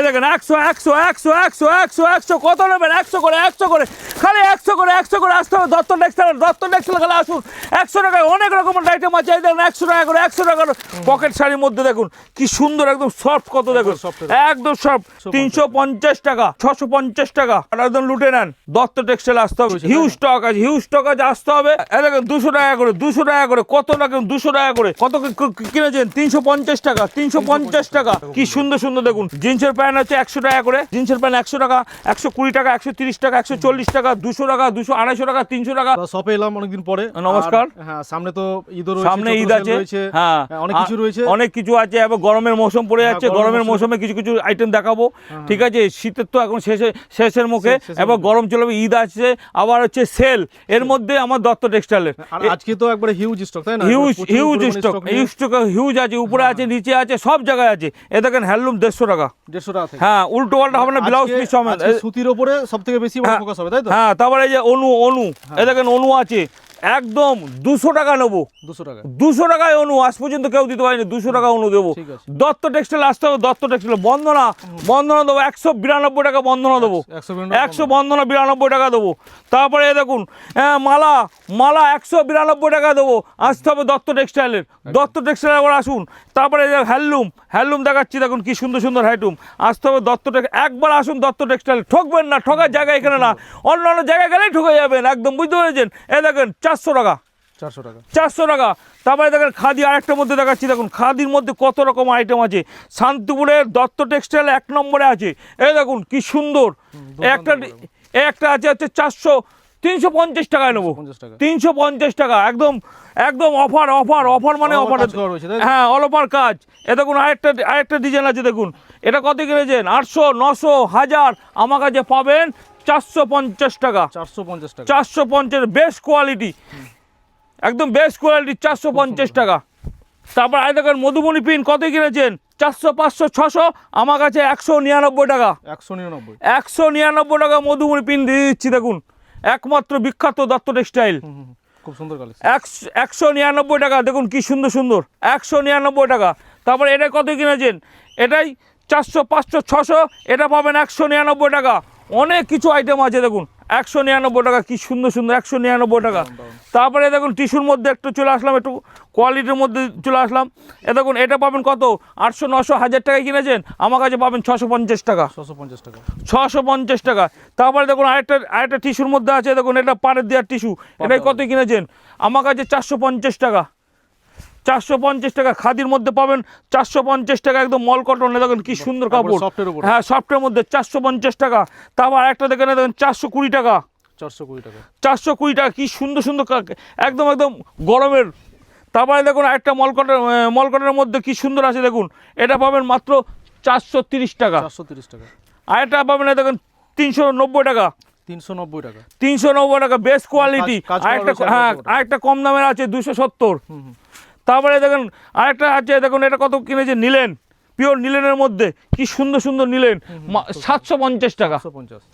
এই দেখেন একশো একশো একশো একশো একশো একশো কত নেবেন? একশো করে একশো করে। খালি একশো করে একশো করে আসতে হবে। দত্ত টেক্সটাইল দত্ত টেক্সটাইল খালি আসুন। একশো টাকায় অনেক রকমের আইটেম আছে। এই দেখুন একশো টাকা করে একশো টাকা করে। পকেট শাড়ির মধ্যে দেখুন কি সুন্দর একদম সফট কত দেখুন। একদম সফট তিনশো পঞ্চাশ টাকা ছশো পঞ্চাশ টাকা। একদম লুটে নেন। দত্ত টেক্সটাইল আসতে হবে। হিউজ স্টক আছে হিউজ স্টক আছে আসতে হবে। এই দেখেন দুশো টাকা করে দুশো টাকা করে কত টাকা দুশো টাকা করে। কত কিনেছেন? তিনশো পঞ্চাশ টাকা তিনশো পঞ্চাশ টাকা। কি সুন্দর সুন্দর দেখুন। জিন্সের প্যান্ট হচ্ছে একশো টাকা করে জিন্সের প্যান্ট একশো টাকা একশো কুড়ি টাকা একশো তিরিশ টাকা একশো চল্লিশ টাকা দুশো টাকা দুশো আড়াইশো টাকা তিনশো টাকা। শপে এলাম অনেকদিন পরে। নমস্কার। হ্যাঁ সামনে তো রয়েছে সামনে ঈদ আছে। হ্যাঁ হ্যাঁ, অনেক কিছু রয়েছে। অনেক কিছু আছে এবং গরমের মৌসুম পড়ে যাচ্ছে গরমের মৌসুমে। কিছু কিছু আইটেম দেখাবো। ঠিক আছে শীতের তো এখন শেষে শেষের মুখে। এবং। গরম চলবে ঈদ আছে আবার হচ্ছে সেল এর মধ্যে আমার দত্ত টেক্সটাইলের আজকে তো একবারে হিউজ স্টক তাই না? Huge huge stock huge stock huge আছে উপরে আছে নিচে আছে সব জায়গায় আছে। এ দেখেন হ্যান্ডলুম দেড়শো টাকা। দেড়শো টাকা হ্যাঁ উল্টো পাল্টা হবে না ব্লাউজ পিস সমেত সুতির ওপরে সব থেকে বেশি হ্যাঁ। ফোকাস হবে তাই তো? হ্যাঁ তারপরে এই যে অনু অনু। এই দেখেন অনু আছে। একদম দুশো টাকা নেব। দুশো টাকা। দুশো টাকায় অনু আজ পর্যন্ত কেউ দিতে পারেনি দুশো টাকা অনু দেবো। দত্ত টেক্সটাইল আসতে হবে দত্ত টেক্সটাইল বন্ধনা বন্ধনা দেবো একশো বিরানব্বই টাকা বন্ধনা দেবো। একশো বন্ধনা বিরানব্বই টাকা দেবো। তারপরে এ দেখুন হ্যাঁ মালা মালা একশো বিরানব্বই টাকা দেবো। আসতে হবে দত্ত টেক্সটাইলের দত্ত টেক্সটাইল আবার আসুন। তারপরে হ্যান্ডলুম হ্যান্ডলুম দেখাচ্ছি দেখুন কি সুন্দর সুন্দর হ্যান্ডলুম। আসতে হবে দত্ত একবার আসুন দত্ত টেক্সটাইল ঠকবেন না ঠকার জায়গা এখানে না। অন্য অন্য জায়গায় গেলেই ঠকে যাবেন একদম বুঝতে পেরেছেন? এ দেখেন চারশো টাকা। চারশো টাকা। চারশো টাকা। তারপরে দেখেন খাদি আরেকটার মধ্যে দেখাচ্ছি দেখুন খাদির মধ্যে কত রকম আইটেম আছে। শান্তিপুরের দত্ত টেক্সটাইল এক নম্বরে আছে। এই দেখুন কি সুন্দর। একটা একটা আছে হচ্ছে চারশো তিনশো পঞ্চাশ টাকায় নেব। তিনশো পঞ্চাশ টাকা। একদম একদম অফার অফার অফার মানে অফার? হ্যাঁ অল ওভার কাজ। এ দেখুন আরেকটা আরেকটা ডিজাইন আছে দেখুন। এটা কত কিনেছেন? আটশো নশো হাজার। আমার কাছে পাবেন চারশো পঞ্চাশ টাকা। চারশো পঞ্চাশ টাকা। চারশো পঞ্চাশ বেস্ট কোয়ালিটি একদম বেস্ট কোয়ালিটি চারশো পঞ্চাশ টাকা। তারপর আয় দেখেন মধুবনী পিন কত কিনেছেন? চারশো পাঁচশো ছশো আমার কাছে একশো নিরানব্বই টাকা। একশো নিরানব্বই। একশো নিরানব্বই টাকা মধুবনী পিন দিয়ে দিচ্ছি দেখুন। একমাত্র বিখ্যাত দত্ত টেক্সটাইল। খুব সুন্দর একশো নিরানব্বই টাকা দেখুন কি সুন্দর সুন্দর। একশো নিরানব্বই টাকা। তারপর এটা কত কিনেছেন? এটাই চারশো পাঁচশো ছশো এটা পাবেন একশো নিরানব্বই টাকা। অনেক কিছু আইটেম আছে দেখুন। একশো নিরানব্বই টাকা কি সুন্দর সুন্দর একশো নিরানব্বই টাকা। তারপরে দেখুন টিস্যুর মধ্যে একটু চলে আসলাম একটু কোয়ালিটির মধ্যে চলে আসলাম। এ দেখুন এটা পাবেন কত? আটশো নশো হাজার টাকায় কিনেছেন? আমার কাছে পাবেন ছশো পঞ্চাশ টাকা। ছশো পঞ্চাশ টাকা। ছশো পঞ্চাশ টাকা। তারপরে দেখুন আরেকটা আরেকটা টিস্যুর মধ্যে আছে দেখুন এটা পাড়ের দেওয়ার টিস্যু এটাই কত কিনেছেন? আমার কাছে চারশো পঞ্চাশ টাকা। চারশো পঞ্চাশ টাকা খাদির মধ্যে পাবেন চারশো পঞ্চাশ টাকা একদম মল কটনে দেখুন কি সুন্দর কাপড়। হ্যাঁ সফটের মধ্যে চারশো পঞ্চাশ টাকা। তারপর একটা দেখেন দেখুন চারশো কুড়ি টাকা। চারশো কুড়ি টাকা। চারশো কুড়ি টাকা কি সুন্দর সুন্দর একদম একদম গরমের। তারপরে দেখুন একটা মলকটের মলকটের মধ্যে কি সুন্দর আছে দেখুন। এটা পাবেন মাত্র চারশো তিরিশ টাকা। চারশো তিরিশ টাকা। আরেকটা পাবেন এই দেখুন তিনশো নব্বই টাকা। তিনশো নব্বই টাকা। তিনশো নব্বই টাকা বেস্ট কোয়ালিটি আরেকটা হ্যাঁ। আরেকটা কম দামের আছে দুশো সত্তর। তারপরে দেখেন আরেকটা আছে দেখুন এটা কত কিনেছে নিলেন পিওর নিলেনের মধ্যে কি সুন্দর সুন্দর নিলেন। সাতশো পঞ্চাশ টাকা।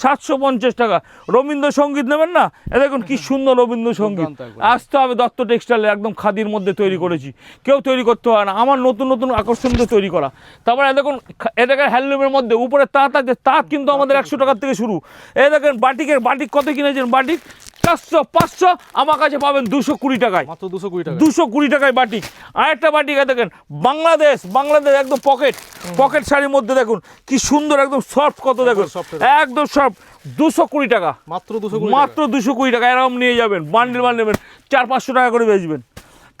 সাতশো পঞ্চাশ। টাকা। রবীন্দ্রসঙ্গীত নেবেন না? এ দেখুন কি সুন্দর রবীন্দ্রসঙ্গীত। আসতে হবে দত্ত টেক্সটাইলে একদম খাদির মধ্যে তৈরি করেছি। কেউ তৈরি করতে হয় না। আমার নতুন নতুন আকর্ষণ দিয়ে তৈরি করা। তারপরে এ দেখুন এ দেখেন হ্যান্ডলুমের মধ্যে উপরে তাঁত আছে তাঁত কিন্তু আমাদের একশো টাকার থেকে শুরু। এ দেখেন বাটিকের বাটিক কত কিনেছেন? বাটিক চারশো পাঁচশো আমার কাছে পাবেন দুশো কুড়ি টাকায়। মাত্র দুশো কুড়ি টাকা দুশো কুড়ি টাকায় বাটিক। আরেকটা বাটিক দেখেন বাংলাদেশ বাংলাদেশ একদম পকেট। পকেট শাড়ির মধ্যে দেখুন কি সুন্দর একদম সফট কত দেখুন। একদম সফট দুশো কুড়ি টাকা। মাত্র দুশো মাত্র দুশো কুড়ি টাকা এরকম নিয়ে যাবেন বান্ডিল বান্ডিল নেবেন চার পাঁচশো টাকা করে বেচবেন।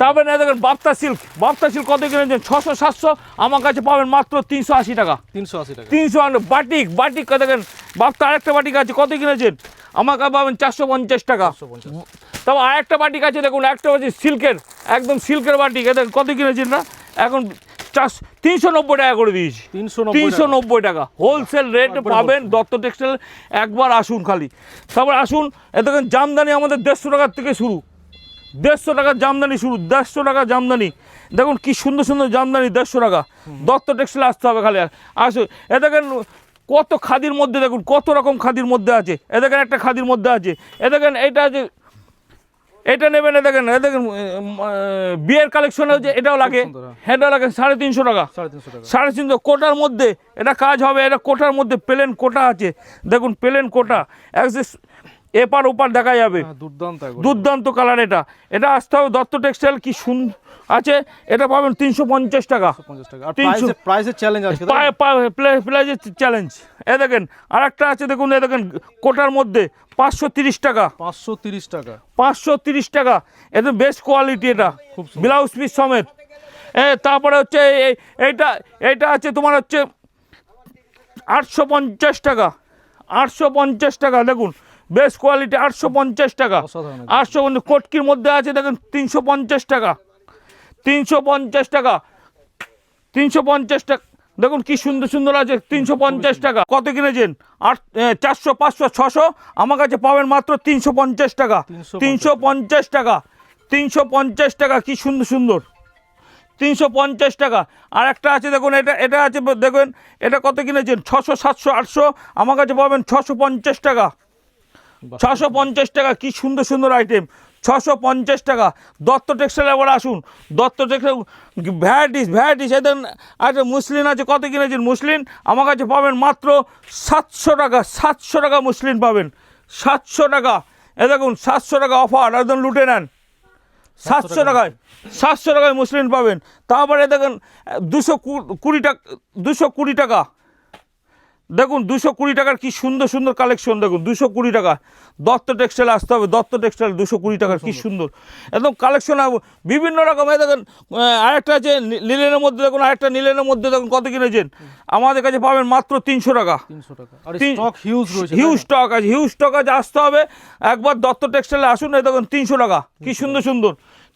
তারপরে না দেখেন বাপ্তা সিল্ক বাপ্তা সিল্ক কত কিনেছেন? ছশো সাতশো আমার কাছে পাবেন মাত্র তিনশো আশি টাকা। তিনশো আশি টাকা। তিনশো বাটিক বাটিক দেখেন বাপ্তা আরেকটা বাটিক আছে কত কিনেছেন? আমার কাছে পাবেন চারশো পঞ্চাশ টাকা। চারশো তবে আরেকটা বাটিক আছে দেখুন একটা হচ্ছে সিল্কের একদম সিল্কের বাটিক এদের কত কিনেছেন না? এখন চার তিনশো নব্বই টাকা করে দিয়েছি। তিনশো। নব্বই টাকা। হোলসেল রেট পাবেন দত্ত টেক্সটাইল একবার আসুন খালি। তারপর আসুন এ দেখেন জামদানি আমাদের দেড়শো টাকার থেকে শুরু। দেড়শো টাকার জামদানি শুরু দেড়শো টাকা জামদানি। দেখুন কি সুন্দর সুন্দর জামদানি দেড়শো টাকা। দত্ত টেক্সটাইল আসতে হবে খালি। আসুন এ দেখেন কত খাদির মধ্যে দেখুন কত রকম খাদির মধ্যে আছে। এ দেখেন একটা খাদির মধ্যে আছে। এ দেখেন এটা আছে এটা নেবেন এ দেখেন এ দেখেন বিয়ের কালেকশনে হচ্ছে এটাও লাগে। সুন্দর, হ্যাঁ। লাগে সাড়ে তিনশো টাকা। সাড়ে তিনশো কোটার মধ্যে এটা কাজ হবে এটা কোটার মধ্যে প্লেন কোটা আছে। দেখুন প্লেন কোটা। একসে এপার ওপার দেখা যাবে। হ্যাঁ, দুর্দান্ত দুর্দান্ত কালার এটা। এটা আসতে হবে দত্ত টেক্সটাইল কি সুন্দর আছে? এটা পাবেন তিনশো পঞ্চাশ টাকা। প্রাইসের চ্যালেঞ্জ আছে চ্যালেঞ্জ এ দেখেন আর একটা আছে দেখুন এ দেখেন কোটার মধ্যে পাঁচশো তিরিশ টাকা। পাঁচশো তিরিশ টাকা। পাঁচশো তিরিশ টাকা। এটা বেস্ট কোয়ালিটি এটা। খুব ব্লাউজ পিস সমেত। এ তারপরে হচ্ছে এই এইটা এইটা আছে তোমার হচ্ছে আটশো পঞ্চাশ টাকা। আটশো পঞ্চাশ টাকা দেখুন। বেস্ট কোয়ালিটি আটশো পঞ্চাশ টাকা। আটশো কোটকির মধ্যে আছে দেখুন তিনশো পঞ্চাশ টাকা। তিনশো পঞ্চাশ টাকা। তিনশো পঞ্চাশ টাকা। দেখুন কি সুন্দর সুন্দর আছে তিনশো পঞ্চাশ টাকা। কত কিনেছেন? আট চারশো পাঁচশো ছশো। আমার কাছে পাবেন মাত্র তিনশো পঞ্চাশ টাকা। তিনশো পঞ্চাশ। টাকা। তিনশো পঞ্চাশ টাকা কি সুন্দর সুন্দর। তিনশো পঞ্চাশ টাকা। আর একটা আছে দেখুন এটা এটা আছে দেখবেন এটা কত কিনেছেন? ছশো সাতশো আটশো। আমার কাছে পাবেন ছশো পঞ্চাশ টাকা। ছশো পঞ্চাশ টাকা কি সুন্দর সুন্দর আইটেম ছশো পঞ্চাশ টাকা। দত্ত টেক্সটাইল আবার আসুন। দত্ত টেক্সটাইল ভ্যারাইটিস ভ্যারাইটিস এদের আচ্ছা মুসলিম আছে কত কিনেছেন? মুসলিম আমার কাছে পাবেন মাত্র সাতশো টাকা সাতশো টাকা মুসলিম পাবেন। সাতশো টাকা। এ দেখুন সাতশো টাকা অফার একদম লুটে নেন। সাতশো টাকায় সাতশো টাকায় মুসলিম পাবেন। তারপরে দেখেন দুশো কুড়ি টাকা দুশো কুড়ি টাকা। দেখুন দুশো কুড়ি টাকার কি সুন্দর সুন্দর কালেকশন দেখুন দুশো কুড়ি টাকা। দত্ত টেক্সটাইল আসতে হবে দত্ত টেক্সটাইল দুশো কুড়ি টাকার কি সুন্দর। একদম কালেকশন বিভিন্ন রকম এই দেখুন আরেকটা আছে নি- লিলেনের মধ্যে দেখুন আরেকটা নিলেনের মধ্যে দেখুন কত কিনেছেন? আমাদের কাছে পাবেন মাত্র তিনশো টাকা। হিউজ স্টক আছে হিউজ স্টক আছে আসতে হবে। একবার দত্ত টেক্সটাইলে আসুন এই দেখুন তিনশো টাকা। কি সুন্দর সুন্দর।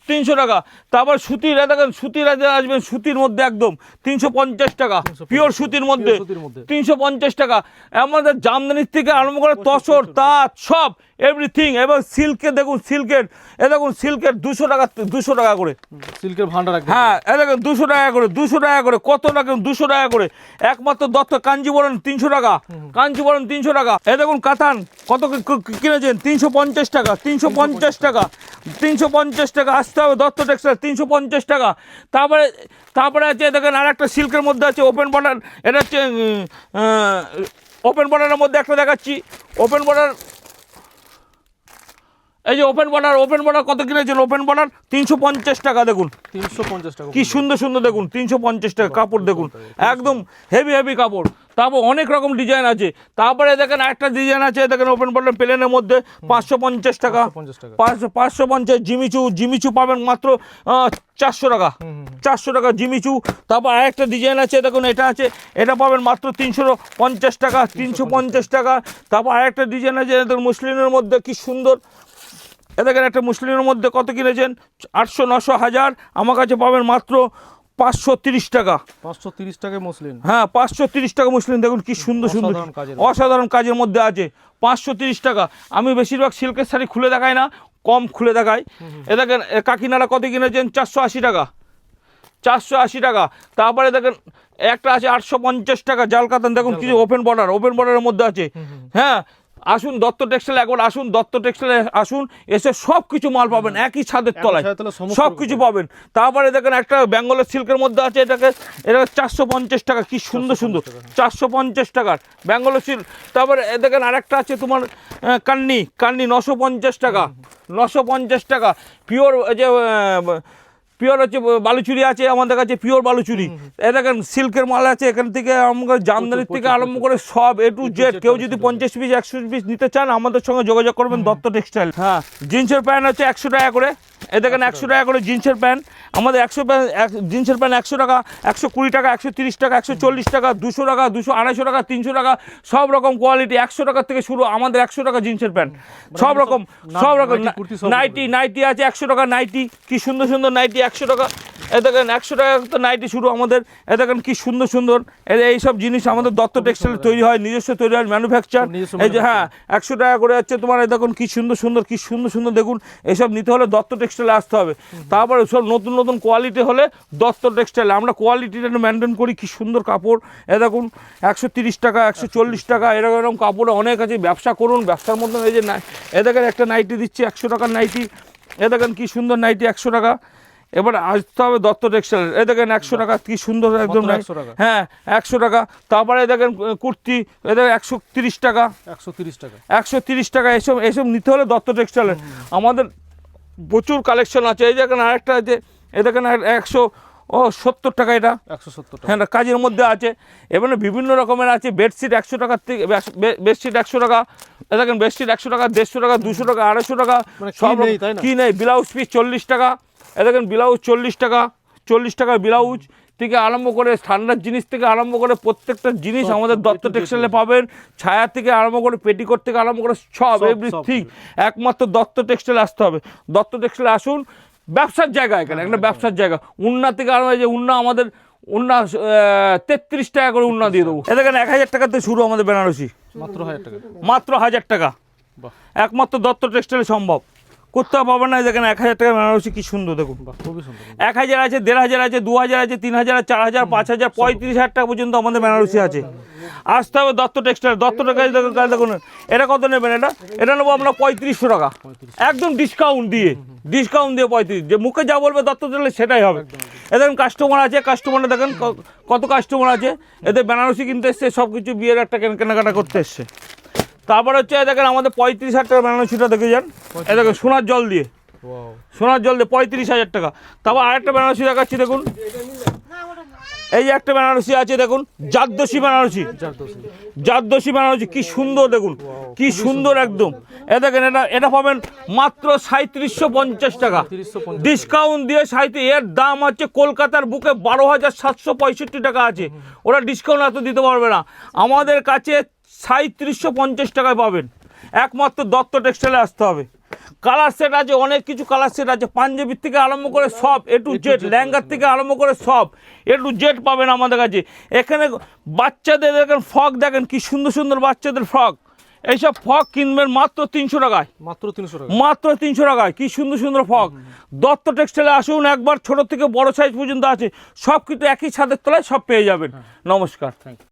তিনশো টাকা। তারপর সুতির দেখেন সুতির আসবেন সুতির মধ্যে একদম তিনশো পঞ্চাশ টাকা পিওর সুতির মধ্যে সুতির মধ্যে। তিনশো পঞ্চাশ টাকা। আমাদের জামদানির থেকে আরম্ভ করে তসর তাঁত সব। এভরিথিং এবং সিল্কে দেখুন সিল্কের এ দেখুন সিল্কের দুশো টাকা দুশো টাকা করে। সিল্কের ভান্ডার হ্যাঁ এ দেখুন দুশো টাকা করে দুশো টাকা করে কত টাকা দুশো টাকা করে। একমাত্র দত্ত কাঞ্জিবরণ তিনশো টাকা। কাঞ্জিবরণ তিনশো টাকা। এ দেখুন কাতান কত কিনেছেন? তিনশো পঞ্চাশ টাকা তিনশো পঞ্চাশ টাকা তিনশো পঞ্চাশ টাকা আসতে হবে দত্ত টেক্সটাইল তিনশো পঞ্চাশ টাকা। তারপরে তারপরে আছে দেখেন আর একটা সিল্কের মধ্যে আছে ওপেন বর্ডার এটা হচ্ছে ওপেন বর্ডারের মধ্যে একটা দেখাচ্ছি। ওপেন বর্ডার এই যে ওপেন বর্ডার ওপেন বর্ডার কত কিনেছেন? ওপেন বর্ডার তিনশো পঞ্চাশ টাকা দেখুন। তিনশো পঞ্চাশ টাকা। কি সুন্দর সুন্দর দেখুন তিনশো পঞ্চাশ টাকা কাপড় দেখুন। একদম হেভি হেভি কাপড়। তারপর অনেক রকম ডিজাইন আছে। তারপরে দেখেন একটা ডিজাইন আছে দেখেন ওপেন বটন প্লেনের মধ্যে পাঁচশো পঞ্চাশ টাকা। 550 টাকা। পাঁচশো পাঁচশো পঞ্চাশ জিমিচু জিমিচু পাবেন মাত্র চারশো টাকা। চারশো টাকা জিমিচু। তারপর আরেকটা ডিজাইন আছে দেখুন এটা আছে এটা পাবেন মাত্র তিনশো পঞ্চাশ টাকা তিনশো পঞ্চাশ টাকা। তারপর আরেকটা ডিজাইন আছে দেখুন মুসলিমের মধ্যে কি সুন্দর এ দেখেন একটা মুসলিমের মধ্যে কত কিনেছেন? আটশো নশো হাজার। আমার কাছে পাবেন মাত্র পাঁচশো তিরিশ টাকা। পাঁচশো তিরিশ টাকায় মুসলিম। হ্যাঁ পাঁচশো তিরিশ টাকা মুসলিম। দেখুন কি সুন্দর সুন্দর। অসাধারণ কাজের মধ্যে আছে। পাঁচশো তিরিশ টাকা। আমি বেশিরভাগ সিল্কের শাড়ি খুলে দেখাই না কম খুলে দেখাই। এ দেখেন কাকিনারা কত কিনেছেন? চারশো আশি টাকা। চারশো আশি টাকা। তারপরে দেখেন একটা আছে আটশো পঞ্চাশ টাকা জাল কাতান দেখুন কিছু ওপেন বর্ডার ওপেন বর্ডারের মধ্যে আছে। হ্যাঁ আসুন দত্ত টেক্সটাইল একবার আসুন দত্ত টেক্সটাইলে আসুন এসে সব কিছু মাল পাবেন একই ছাদের তলায়। সব কিছু পাবেন। তারপরে দেখেন একটা বেঙ্গলের সিল্কের মধ্যে আছে এটাকে এটা চারশো পঞ্চাশ টাকা কি সুন্দর সুন্দর। চারশো পঞ্চাশ টাকার বেঙ্গলের সিল্ক। তারপরে এ দেখেন আরেকটা আছে তোমার কান্নি কান্নি নশো পঞ্চাশ টাকা নশো পঞ্চাশ টাকা। পিওর যে পিওর হচ্ছে বালুচুরি আছে আমাদের কাছে পিওর বালুচুরি। এটা দেখেন সিল্কের মাল আছে এখান থেকে আমাদের জামদানির থেকে আরম্ভ করে সব এ টু জেড কেউ যদি পঞ্চাশ পিস একশো পিস নিতে চান আমাদের সঙ্গে যোগাযোগ করবেন দত্ত টেক্সটাইল হ্যাঁ। জিন্সের প্যান্ট হচ্ছে একশো টাকা করে। এ দেখেন একশো টাকা করে জিন্সের প্যান্ট। আমাদের একশো প্যান্ট জিন্সের প্যান্ট একশো টাকা একশো কুড়ি টাকা একশো তিরিশ টাকা একশো চল্লিশ টাকা দুশো টাকা দুশো আড়াইশো টাকা তিনশো টাকা সব রকম কোয়ালিটি একশো টাকা থেকে শুরু আমাদের একশো টাকা জিন্সের প্যান্ট। সব রকম সব রকম নাইটি, নাইটি নাইটি আছে একশো টাকা নাইটি কি সুন্দর সুন্দর নাইটি একশো টাকা। এ দেখেন একশো টাকা তো নাইটি শুরু আমাদের। এ দেখেন কি সুন্দর সুন্দর। এই- সব জিনিস আমাদের দত্ত টেক্সটাইল তৈরি হয় নিজস্ব তৈরি হয় ম্যানুফ্যাকচার এই যে হ্যাঁ একশো টাকা করে হচ্ছে তোমার এ দেখুন কি সুন্দর সুন্দর কি সুন্দর সুন্দর। দেখুন এসব নিতে হলে দত্ত টেক্সটাইলে আসতে হবে। তারপরে সব নতুন নতুন কোয়ালিটি হলে দত্ত টেক্সটাইল। আমরা কোয়ালিটিটা মেনটেন করি কি সুন্দর কাপড়। এ দেখুন একশো তিরিশ টাকা একশো চল্লিশ টাকা এরকম এরকম কাপড় অনেক আছে। ব্যবসা করুন ব্যবসার মধ্যে এই যে এ দেখেন একটা নাইটি দিচ্ছি একশো টাকার নাইটি। এ দেখেন কি সুন্দর নাইটি একশো টাকা। এবার আসতে হবে দত্ত টেক্সটাইল। এ দেখেন একশো টাকা কি সুন্দর একদম মাত্র নাই 100 টাকা। হ্যাঁ একশো টাকা। তারপরে এ দেখেন কুর্তি এ দেখেন একশো তিরিশ টাকা। একশো তিরিশ টাকা। একশো তিরিশ টাকা এসব এসব নিতে হলে দত্ত টেক্সটাইলের। আমাদের প্রচুর কালেকশন আছে। এই দেখেন আরেকটা আছে এ দেখেন একশো ও সত্তর টাকা এটা। একশো সত্তর টাকা। হ্যাঁ কাজের মধ্যে আছে। এবারে বিভিন্ন রকমের আছে। বেডশিট একশো টাকার থেকে বেডশিট একশো টাকা। এ দেখেন বেডশিট একশো টাকা দেড়শো টাকা দুশো টাকা আড়াইশো টাকা। মানে সব কি নেই? ব্লাউজ পিস চল্লিশ টাকা। এ দেখেন ব্লাউজ চল্লিশ টাকা চল্লিশ টাকা ব্লাউজ থেকে আরম্ভ করে ঠান্ডার জিনিস থেকে আরম্ভ করে প্রত্যেকটা জিনিস আমাদের দত্ত টেক্সটাইলে পাবেন ছায়া থেকে আরম্ভ করে পেটিকোট থেকে আরম্ভ করে সব এভরিথিং একমাত্র দত্ত টেক্সটাইল আসতে হবে। দত্ত টেক্সটাইল আসুন ব্যবসার জায়গা এখানে একটা ব্যবসার জায়গা। উন্না থেকে আরম্ভ হয়ে যে উন্না আমাদের উন্না তেত্রিশ টাকা করে উন্না দিয়ে দেবো। এ দেখেন এক হাজার টাকাতে শুরু আমাদের বেনারসি। মাত্র হাজার টাকা। মাত্র হাজার টাকা। একমাত্র দত্ত টেক্সটাইলে সম্ভব। কোথাও পাবেন না দেখেন এক হাজার টাকা বেনারসি কি সুন্দর দেখুন। খুবই সুন্দর এক হাজার আছে দেড় হাজার আছে দু হাজার আছে তিন হাজার চার হাজার পাঁচ হাজার পঁয়ত্রিশ হাজার টাকা পর্যন্ত আমাদের বেনারসি আছে। আসতে হবে দত্ত টেক্সটাইল দত্ত টাকা দেখুন এটা কত নেবেন এটা? এটা নেব আমরা পঁয়ত্রিশশো টাকা। একদম ডিসকাউন্ট দিয়ে ডিসকাউন্ট দিয়ে পঁয়ত্রিশ। যে মুখে যা বলবে দত্ত টেক্সটাইল সেটাই হবে। এ দেখেন কাস্টমার আছে কাস্টমারটা দেখেন কত কাস্টমার আছে। এদের বেনারসি কিনতে এসছে সব কিছু বিয়ের একটা কেন- কেনাকাটা করতে এসছে। তারপর হচ্ছে এ দেখেন আমাদের পঁয়ত্রিশ হাজার টাকা বেনারসিটা দেখে যান। এ দেখেন সোনার জল দিয়ে। সোনার জল দিয়ে পঁয়ত্রিশ হাজার টাকা। তারপর আরেকটা বেনারসি দেখাচ্ছি দেখুন। এই যে একটা বেনারসি আছে দেখুন। জাদ্দসী বেনারসি জাদ্দসী বেনারসি কি সুন্দর দেখুন। কি সুন্দর। একদম। এ দেখেন এটা এটা পাবেন মাত্র সাঁত্রিশশো পঞ্চাশ টাকা। ডিসকাউন্ট দিয়ে সাঁত্রিশ এর দাম হচ্ছে কলকাতার বুকে বারো হাজার সাতশো পঁয়ষট্টি টাকা আছে। ওরা ডিসকাউন্ট এত দিতে পারবে না। আমাদের কাছে সাঁত্রিশশো পঞ্চাশ টাকায় পাবেন। একমাত্র দত্ত টেক্সটাইলে আসতে হবে। কালার সেট আছে অনেক কিছু কালার সেট আছে। পাঞ্জাবির থেকে আরম্ভ করে সব এ টু জেড ল্যাঙ্গার থেকে আরম্ভ করে সব এ টু জেড পাবেন আমাদের কাছে। এখানে বাচ্চাদের দেখেন ফ্রক দেখেন কি সুন্দর সুন্দর বাচ্চাদের ফ্রক। এইসব ফ্রক কিনবেন মাত্র তিনশো টাকায়। মাত্র তিনশো টাকা মাত্র তিনশো টাকায় কি সুন্দর সুন্দর ফক দত্ত টেক্সটাইলে আসুন একবার ছোট থেকে বড় সাইজ পর্যন্ত আছে। সব কিছু একই ছাদের তলায় সব পেয়ে যাবেন। নমস্কার। Thank you